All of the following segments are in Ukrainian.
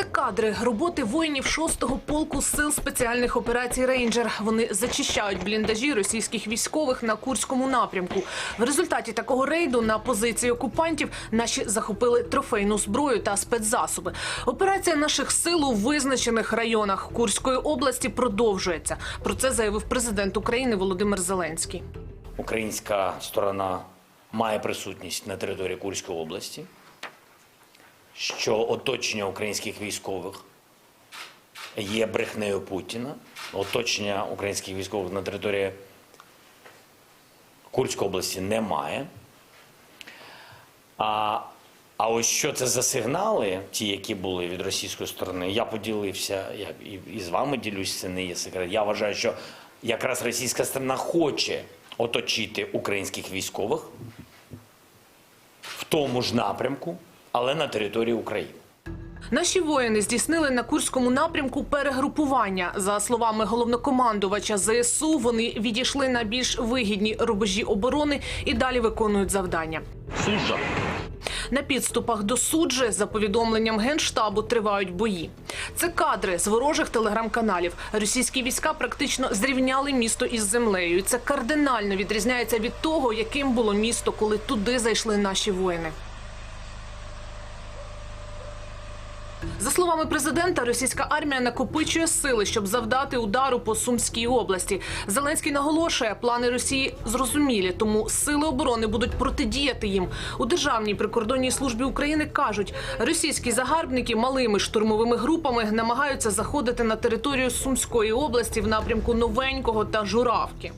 Це кадри роботи воїнів 6-го полку сил спеціальних операцій Рейнджер. Вони зачищають бліндажі російських військових на Курському напрямку. В результаті такого рейду на позиції окупантів наші захопили трофейну зброю та спецзасоби. Операція наших сил у визначених районах Курської області продовжується. Про це заявив президент України Володимир Зеленський. Українська сторона має присутність на території Курської області, що оточення українських військових є брехнею Путіна. Оточення українських військових на території Курської області немає. А, а ось що це за сигнали, ті, які були від російської сторони, я поділився, я і, і з вами ділюсь, це не є секрет. Я вважаю, що якраз російська сторона хоче оточити українських військових в тому ж напрямку, але на території України. Наші воїни здійснили на Курському напрямку перегрупування. За словами головнокомандувача ЗСУ, вони відійшли на більш вигідні рубежі оборони і далі виконують завдання. Суджа. На підступах до суджі, за повідомленням генштабу, тривають бої. Це кадри з ворожих телеграм-каналів. Російські війська практично зрівняли місто із землею. І це кардинально відрізняється від того, яким було місто, коли туди зайшли наші воїни. За словами президента, російська армія накопичує сили, щоб завдати удару по Сумській області. Зеленський наголошує, плани Росії зрозумілі, тому сили оборони будуть протидіяти їм. У державній прикордонній службі України кажуть, російські загарбники малими штурмовими групами намагаються заходити на територію Сумської області в напрямку Новенького та Журавки.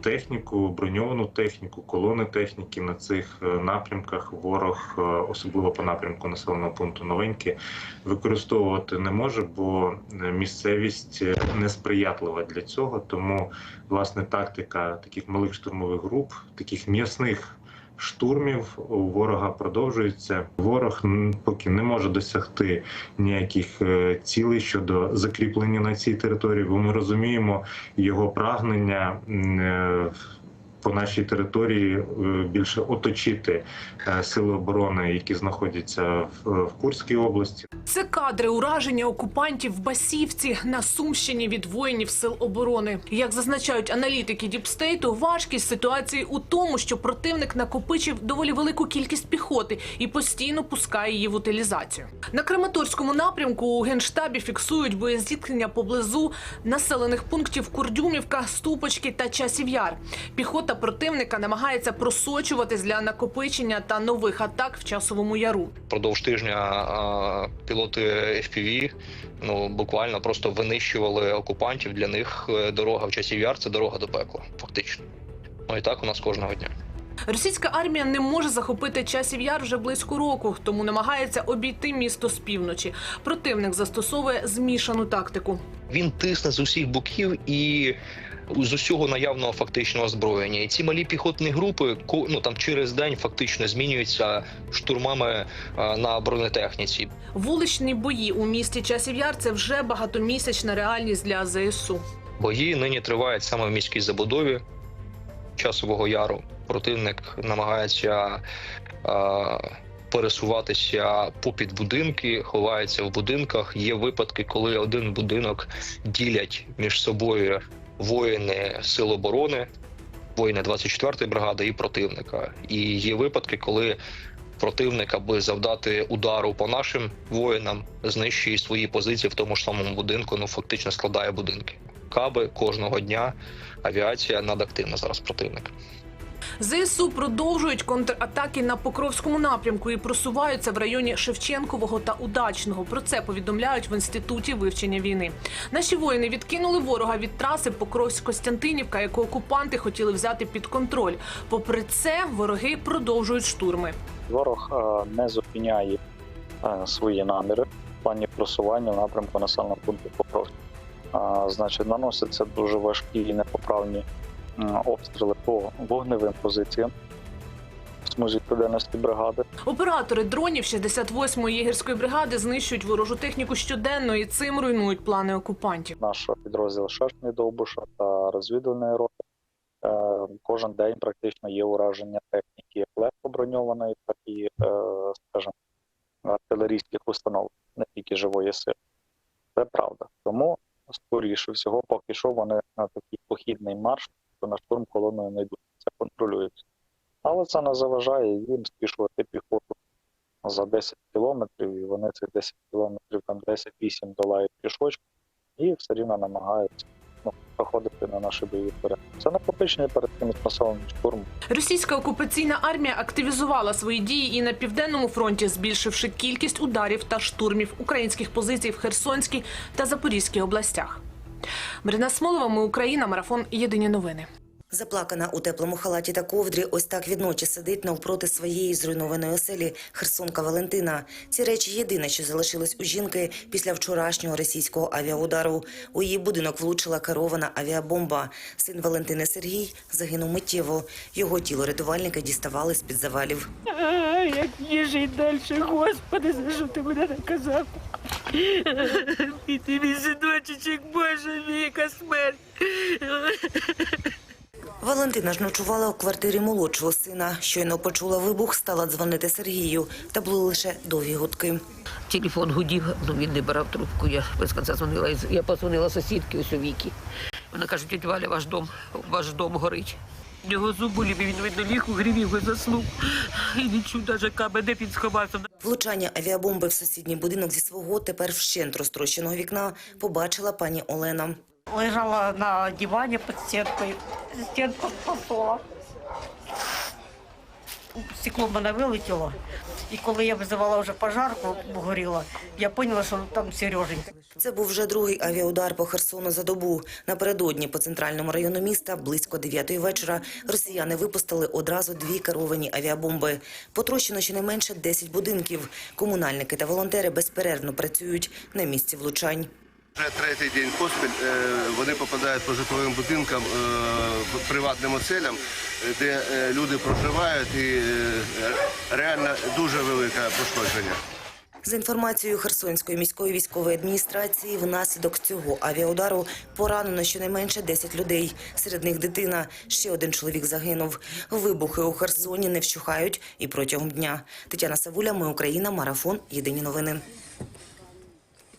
Техніку, броньовану техніку, колони техніки на цих е, напрямках ворог, е, особливо по напрямку населеного пункту Новеньке, використовувати не може, бо е, місцевість несприятлива для цього. Тому власне тактика таких малих штурмових груп, таких м'ясних. Штурмів у ворога продовжується. Ворог поки не може досягти ніяких е, цілей щодо закріплення на цій території, бо ми розуміємо його прагнення е, по нашій території е, більше оточити е, сили оборони, які знаходяться в, Курській області. Це кадри ураження окупантів в Басівці на Сумщині від воїнів сил оборони. Як зазначають аналітики Діпстейту, важкість ситуації у тому, що противник накопичив доволі велику кількість піхоти і постійно пускає її в утилізацію. На Краматорському напрямку у генштабі фіксують боєзіткнення поблизу населених пунктів Курдюмівка, Ступочки та Часів Яр. Піхота противника намагається просочуватись для накопичення та нових атак в часовому яру. Продовж тижня пілоти FPV ну буквально просто винищували окупантів. Для них е, дорога в часів яр це дорога до пекла, фактично. Ну і так у нас кожного дня. Російська армія не може захопити часів яр вже близько року, тому намагається обійти місто з півночі. Противник застосовує змішану тактику. Він тисне з усіх боків і. З усього наявного фактичного озброєння, і ці малі піхотні групи ну там через день фактично змінюються штурмами на бронетехніці. Вуличні бої у місті часів яр це вже багатомісячна реальність для ЗСУ. Бої нині тривають саме в міській забудові часового яру. Противник намагається е, пересуватися попід будинки, ховається в будинках. Є випадки, коли один будинок ділять між собою воїни Сил оборони, воїни 24-ї бригади і противника. І є випадки, коли противник, аби завдати удару по нашим воїнам, знищує свої позиції в тому ж самому будинку. Ну фактично складає будинки. Каби кожного дня авіація надактивна зараз противника. ЗСУ продовжують контратаки на Покровському напрямку і просуваються в районі Шевченкового та Удачного. Про це повідомляють в інституті вивчення війни. Наші воїни відкинули ворога від траси Покровськ-Костянтинівка, яку окупанти хотіли взяти під контроль. Попри це, вороги продовжують штурми. Ворог е, не зупиняє е, свої наміри в плані просування в напрямку населеного пункту Покровськ. Значить, наносяться дуже важкі і непоправні обстріли по вогневим позиціям смузі відповідальності бригади. Оператори дронів 68-ї єгерської бригади знищують ворожу техніку щоденно і цим руйнують плани окупантів. Наш підрозділ Шашні Довбуша та розвідувальної роти. е, Кожен день практично є ураження техніки як легко броньованої, так і, е, скажімо, артилерійських установ, не тільки живої сили. Це правда. Тому, скоріше всього, поки що вони на такий похідний марш, то на штурм колоною не йдуть. Це контролюється. Але це не заважає їм спішувати піхоту за 10 кілометрів, і вони цих 10 кілометрів, там 10-8 долають пішочку, і все рівно намагаються проходити на наші бойові порядки. Це накопичення перед тим масовим штурмом. Російська окупаційна армія активізувала свої дії і на південному фронті, збільшивши кількість ударів та штурмів українських позицій в Херсонській та Запорізькій областях. Марина Смолова, ми Україна, марафон Єдині новини. Заплакана у теплому халаті та ковдрі, ось так відночі сидить навпроти своєї зруйнованої оселі Херсонка Валентина. Ці речі єдине, що залишилось у жінки після вчорашнього російського авіаудару. У її будинок влучила керована авіабомба. Син Валентини Сергій загинув миттєво. Його тіло рятувальники діставали з під завалів. А, як мені жить далі, Господи, за що ти мене наказав? І мій синочечок, Боже мій, яка смерть. Валентина ж ночувала у квартирі молодшого сина. Щойно почула вибух, стала дзвонити Сергію. Та були лише довгі гудки. Телефон гудів, ну він не брав трубку. Я без кінця дзвонила. Я позвонила сусідки ось у віки. Вона каже, тетя Валя, ваш дом, ваш дом горить. В нього зуб болів, і він, видно, ліг у грівів і заснув. І не чув навіть каби, де він. Влучання авіабомби в сусідній будинок зі свого тепер вщент розтрощеного вікна побачила пані Олена. Лежала на диване под стенкой. Стенка попала. Стекло мене вилетіло. І коли я визивала вже пожарку, горіла, я поняла, що там Сереженька. Це був вже другий авіаудар по Херсону за добу. Напередодні по центральному району міста близько 9 вечора росіяни випустили одразу дві керовані авіабомби. Потрощено щонайменше 10 будинків. Комунальники та волонтери безперервно працюють на місці влучань. Вже третій день поспіль е, вони попадають по житловим будинкам, е, приватним оселям, де е, люди проживають і реально дуже велике пошкодження. За інформацією Херсонської міської військової адміністрації, внаслідок цього авіаудару поранено щонайменше 10 людей. Серед них дитина. Ще один чоловік загинув. Вибухи у Херсоні не вщухають і протягом дня. Тетяна Савуля, Ми Україна, марафон. Єдині новини.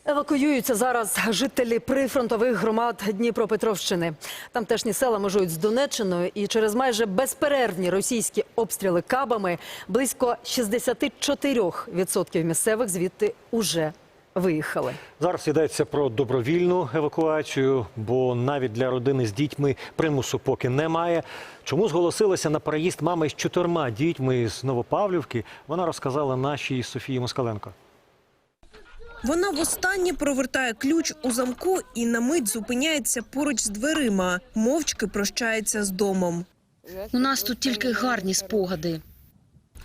Евакуюються зараз жителі прифронтових громад Дніпропетровщини. Тамтешні села межують з Донеччиною, і через майже безперервні російські обстріли кабами близько 64% місцевих звідти уже виїхали. Зараз йдеться про добровільну евакуацію, бо навіть для родини з дітьми примусу поки немає. Чому зголосилася на переїзд мама із чотирма дітьми з Новопавлівки? Вона розказала нашій Софії Москаленко. Вона востаннє провертає ключ у замку і на мить зупиняється поруч з дверима, мовчки прощається з домом. У нас тут тільки гарні спогади.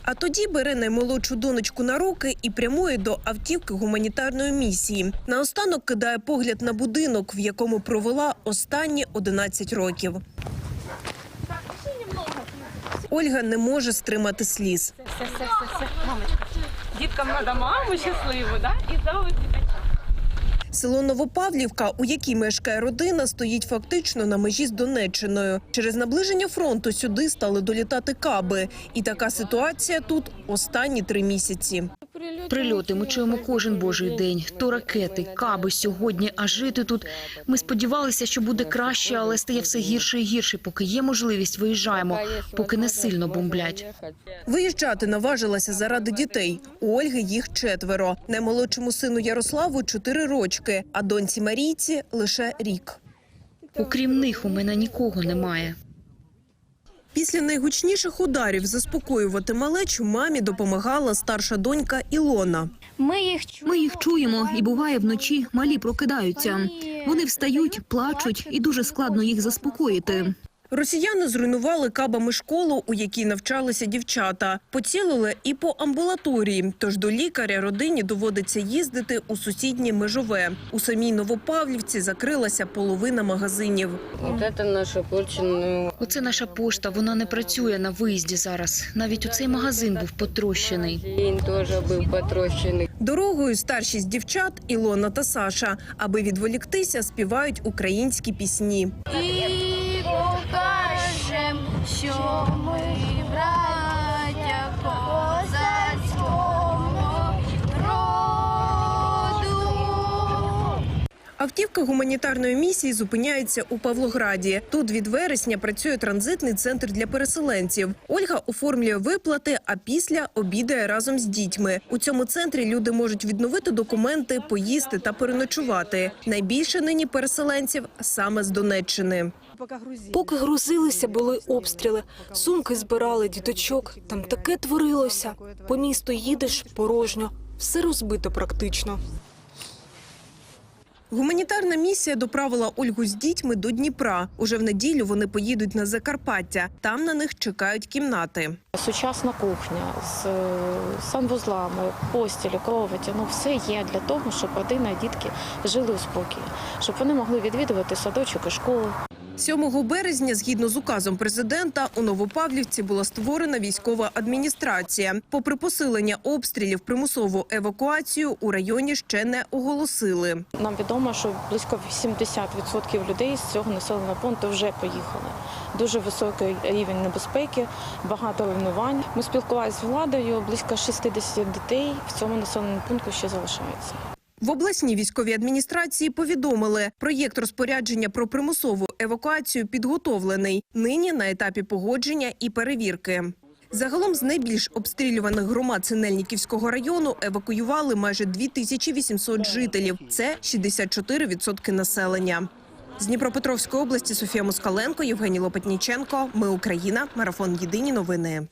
А тоді бере наймолодшу донечку на руки і прямує до автівки гуманітарної місії. Наостанок кидає погляд на будинок, в якому провела останні 11 років. Ольга не може стримати сліз. Діткам треба маму щасливу, да? І зовсім. Село Новопавлівка, у якій мешкає родина, стоїть фактично на межі з Донеччиною. Через наближення фронту сюди стали долітати каби. І така ситуація тут останні три місяці. Прильоти ми чуємо кожен божий день. То ракети, каби сьогодні. А жити тут ми сподівалися, що буде краще, але стає все гірше і гірше. Поки є можливість, виїжджаємо, поки не сильно бомблять. Виїжджати наважилася заради дітей. У Ольги їх четверо. Наймолодшому сину Ярославу чотири рочки, а доньці Марійці лише рік. Окрім них, у мене нікого немає. Після найгучніших ударів заспокоювати малечу мамі допомагала старша донька Ілона. Ми їх ми їх чуємо, і буває вночі малі прокидаються. Вони встають, плачуть, і дуже складно їх заспокоїти. Росіяни зруйнували кабами школу, у якій навчалися дівчата. Поцілили і по амбулаторії. Тож до лікаря родині доводиться їздити у сусіднє межове. У самій Новопавлівці закрилася половина магазинів. Оце наша почта. Оце наша пошта. Вона не працює на виїзді зараз. Навіть оцей магазин був потрощений. Він теж був потрощений. Дорогою старшість дівчат Ілона та Саша, аби відволіктися, співають українські пісні. І Автівка гуманітарної місії зупиняється у Павлограді. Тут від вересня працює транзитний центр для переселенців. Ольга оформлює виплати, а після обідає разом з дітьми. У цьому центрі люди можуть відновити документи, поїсти та переночувати. Найбільше нині переселенців саме з Донеччини. Поки грузилися, були обстріли. Сумки збирали діточок. Там таке творилося. По місту їдеш порожньо. Все розбито практично. Гуманітарна місія доправила Ольгу з дітьми до Дніпра. Уже в неділю вони поїдуть на Закарпаття. Там на них чекають кімнати. Сучасна кухня з е, санвузлами, постілі, кроваті, ну все є для того, щоб родина і дітки жили у спокій, щоб вони могли відвідувати садочок і школу. 7 березня, згідно з указом президента, у Новопавлівці була створена військова адміністрація. Попри посилення обстрілів, примусову евакуацію у районі ще не оголосили. Нам відомо, що близько 80% людей з цього населеного пункту вже поїхали. Дуже високий рівень небезпеки, багато руйнувань. Ми спілкувалися з владою. Близько 60 дітей в цьому населеному пункту ще залишається. В обласній військовій адміністрації повідомили, проєкт розпорядження про примусову евакуацію підготовлений. Нині на етапі погодження і перевірки. Загалом з найбільш обстрілюваних громад Синельниківського району евакуювали майже 2800 жителів. Це 64% населення. З Дніпропетровської області Софія Москаленко, Євгеній Лопатніченко. Ми Україна. Марафон Єдині новини.